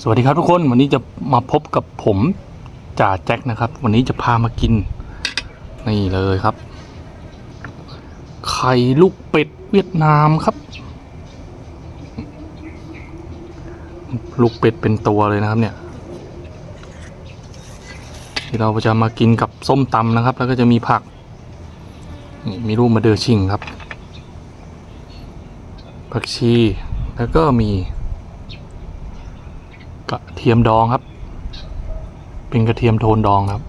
สวัสดีครับทุกคนวันนี้จะมาพบกับผมจ่าแจ็คนะครับ วันนี้จะพามากิน นี่เลยครับ ไข่ลูกเป็ดเวียดนามครับ ลูกเป็ดเป็นตัวเลยนะครับเนี่ยที่เราจะมากินกับส้มตำนะครับ แล้วก็จะมีผักนี่มีรูปมาเดอร์ชิงครับผักชีแล้วก็มี ระเทียมดองครับ เป็นกระเทียมโทนดองครับ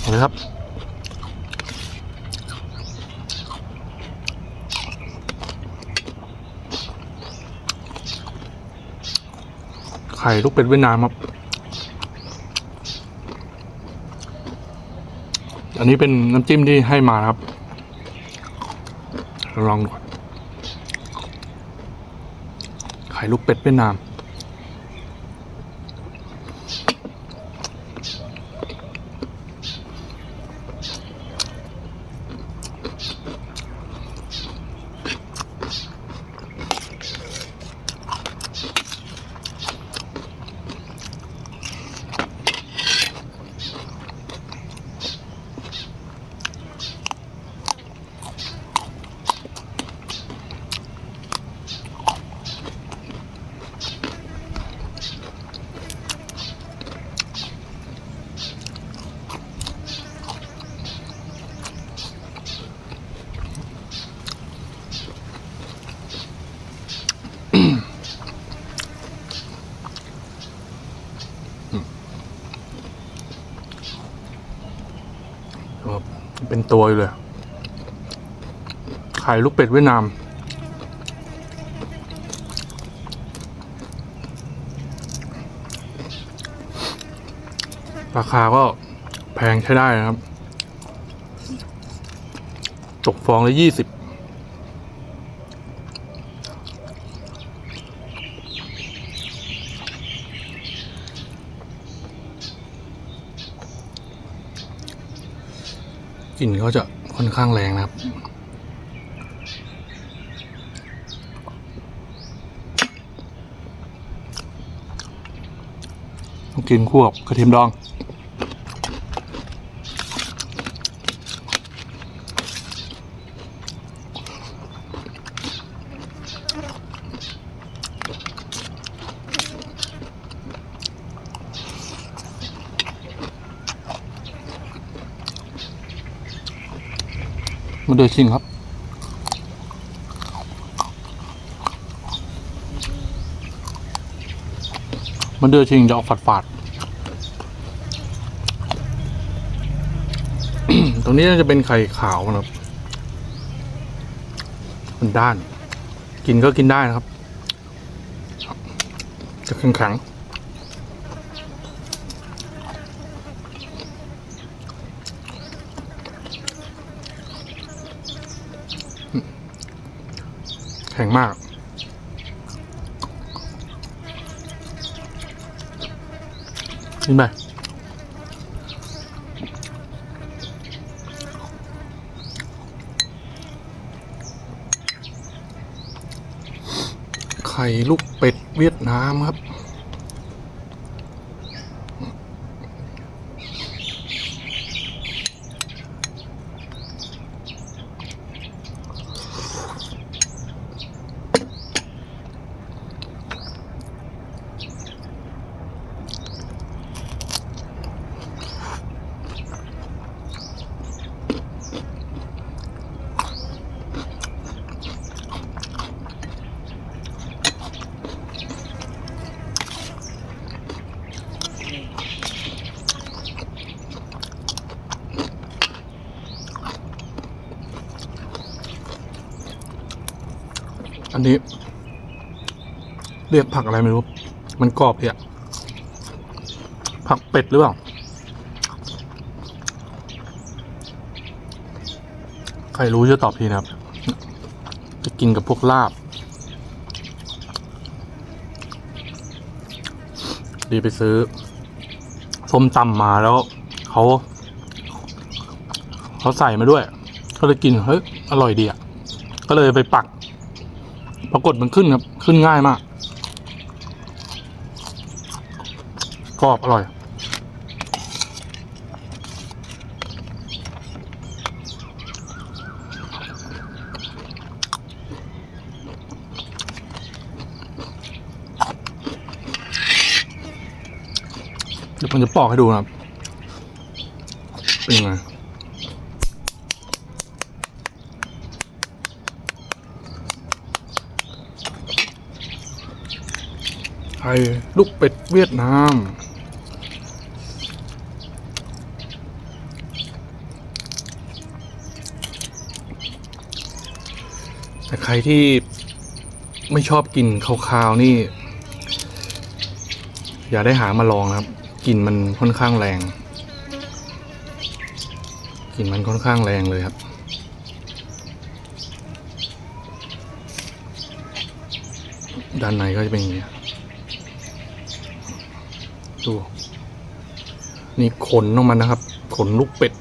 เอาเลยครับ ไข่ลูกเป็ดเวียดนามครับ อันนี้เป็นน้ำจิ้มที่ให้มาครับ ลองดู ก่อนไข่ลูกเป็ดเวียดนาม ครับ เป็นตัวอยู่เลยไข่ลูกเป็ดเวียดนาม ราคาก็แพงใช้ได้นะครับ ตกฟองละยี่สิบ กลิ่นเขาจะค่อนข้างแรงนะครับต้องกินคู่กับกระเทียมดอง มาเดือชิงครับ มันเดือชิงจะออกฝาดฝาดตรงนี้จะเป็นไข่ขาวนะครับ มันด้าน กินก็กินได้นะครับจะแข็งๆ ข็งมากนี่ไปไข่ลูกเป็ดเวียดนามครับ อันนี้ เรียกผักอะไรไม่รู้ มันกรอบเลยอะผักเป็ดหรือเปล่า ใครรู้จะตอบทีนะครับ จะกินกับพวกลาบ ดีไปซื้อส้มตำมาแล้วเขาเขาใส่มาด้วย ก็เลยกินเฮ้ยอร่อยดีอะ ก็เลยไปปัก ปรากฏมันขึ้นครับ ขึ้นง่ายมากกรอบอร่อย เดี๋ยวผมจะปอกให้ดูครับ เป็นยังไง ไข่ลูกเป็ดเวียดนาม แต่ใครที่ไม่ชอบกินคาวๆนี่ อย่าได้หามาลองครับกลิ่นมันค่อนข้างแรงกลิ่นมันค่อนข้างแรงเลยครับด้านในก็จะเป็นอย่างนี้ ดู นี่ขนของมันนะครับ ขนลูกเป็ด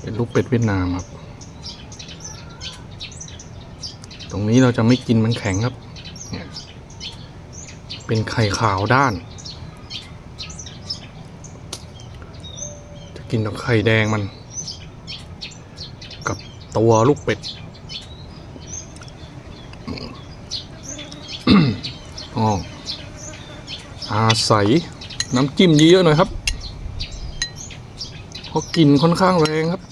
เป็นลูกเป็ดเวียดนามครับ ตรงนี้เราจะไม่กินมันแข็งครับ เนี่ย เป็นไข่ขาวด้าน จะกินกับไข่แดงมัน กับตัวลูกเป็ดอ๋ อาศัยน้ำจิ้มเยอะๆหน่อยครับเพราะกลิ่นค่อนข้างแรงครับ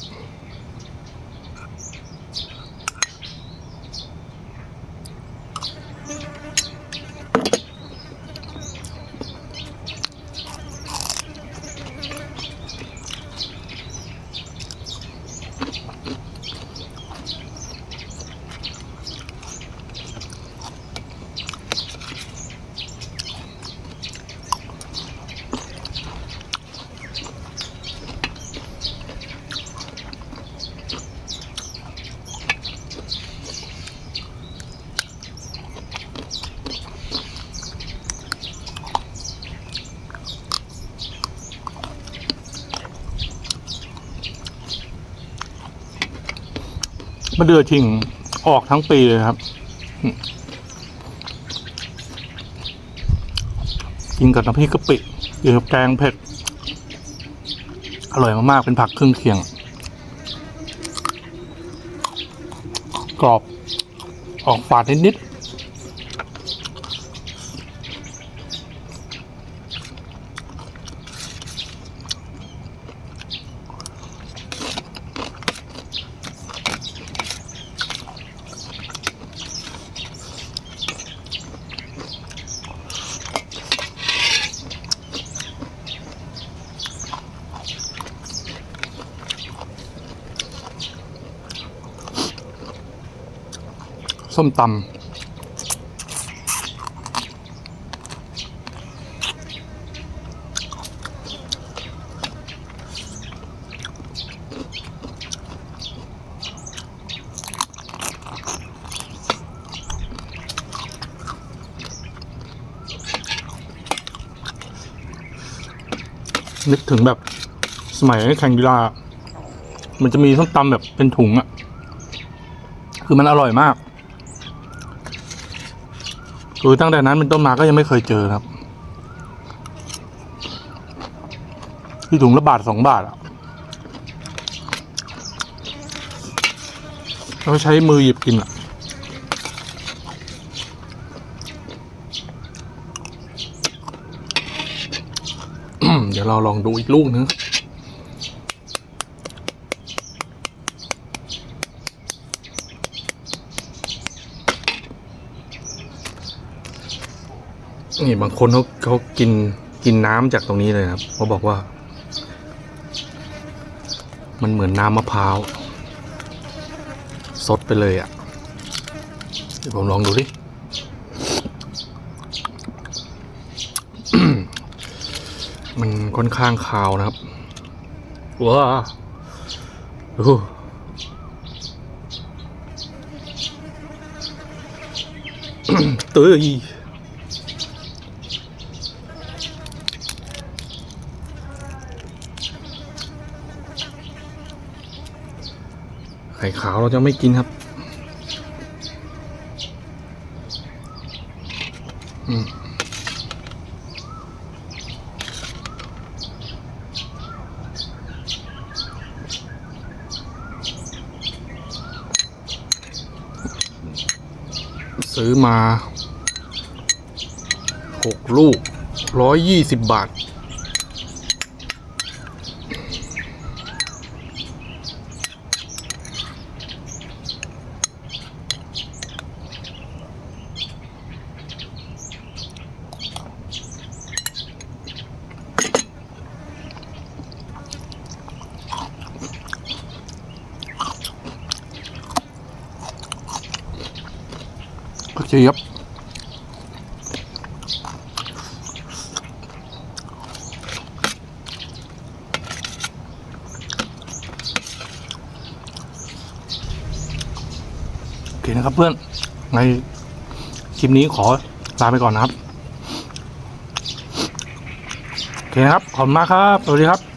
มะเดือชิงออกทั้งปีเลยครับกินกับน้ำพริกกะปิกินกับแกงเผ็ด อร่อยมากๆ เป็นผักเครื่องเคียง กรอบ ออกฝาดนิด ส้มตำนึกถึงแบบสมัยแข่งกีฬา มันจะมีส้มตำแบบเป็นถุงอะคือมันอร่อยมาก คือตั้งแต่นั้นเป็นต้นมาก็ยังไม่เคยเจอครับ ที่ถุงละบาทสองบาทอะแล้วก็ใช้มือหยิบกินอะเดี๋ยวเราลองดูอีกลูกนึง นี่บางคนเขาเขากินกินน้ำจากตรงนี้เลยครับเขาบอกว่า มันเหมือนน้ำมะพร้าวสดไปเลยอะ่ะเดี๋ยวผมลองดูดิมันค่อนข้างคาวนะครับว้าโอ้โหเตย ข่ขาวเราจะไม่กินครับซื้อมา 6 ลูก 120 บาท โอเคครับโอเคนะครับเพื่อน ในคลิปนี้ขอลาไปก่อนนะครับ โอเคนะครับ ขอบคุณมากครับ สวัสดีครับ